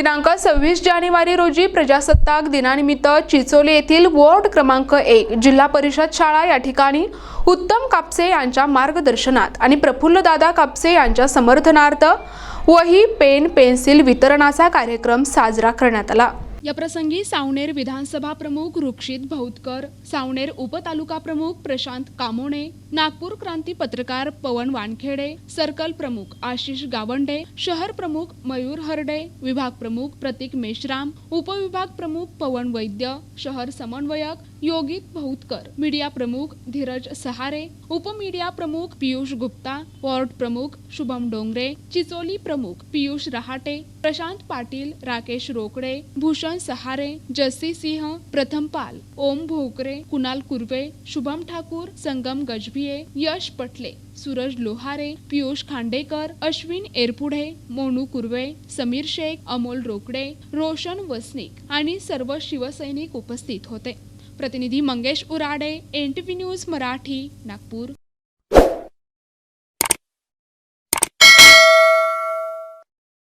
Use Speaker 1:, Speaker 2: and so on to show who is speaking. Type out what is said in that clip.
Speaker 1: दिनांक सव्वीस जानेवारी रोजी प्रजासत्ताक दिनानिमित्त चिचोली येथील वॉर्ड क्रमांक एक जिल्हा परिषद शाळा या ठिकाणी उत्तम कापसे यांच्या मार्गदर्शनात आणि प्रफुल्लदादा कापसे यांच्या समर्थनार्थ वही पेन पेन्सिल वितरणाचा कार्यक्रम साजरा करण्यात आला. या प्रसंगी सावनेर विधानसभा प्रमुख रुक्षित भौतकर सावनेर उपतालुका प्रमुख प्रशांत कामोणे नागपूर क्रांती पत्रकार पवन वानखेडे सर्कल प्रमुख आशिष गावंडे शहर प्रमुख मयूर हरडे विभाग प्रमुख प्रतीक मेश्राम उपविभाग प्रमुख पवन वैद्य शहर समन्वयक योगित भौतकर मीडिया प्रमुख धीरज सहारे उपमीडिया प्रमुख पियुष गुप्ता वॉर्ड प्रमुख शुभम डोंगरे चिचोली प्रमुख पियुष रहाटे प्रशांत पाटील राकेश रोकडे भूषण सहारे जस्सी सिंह प्रथम पाल ओम भोकरे कुणाल कुर्वे शुभम ठाकूर संगम गजभिये यश पटले सूरज लोहारे पियुष खांडेकर अश्विन एरपुढे मोनू कुर्वे समीर शेख अमोल रोकडे रोशन वसनिक आणि सर्व शिवसैनिक उपस्थित होते. प्रतिनिधी Mangesh Urade N T V news Marathi Nagpur.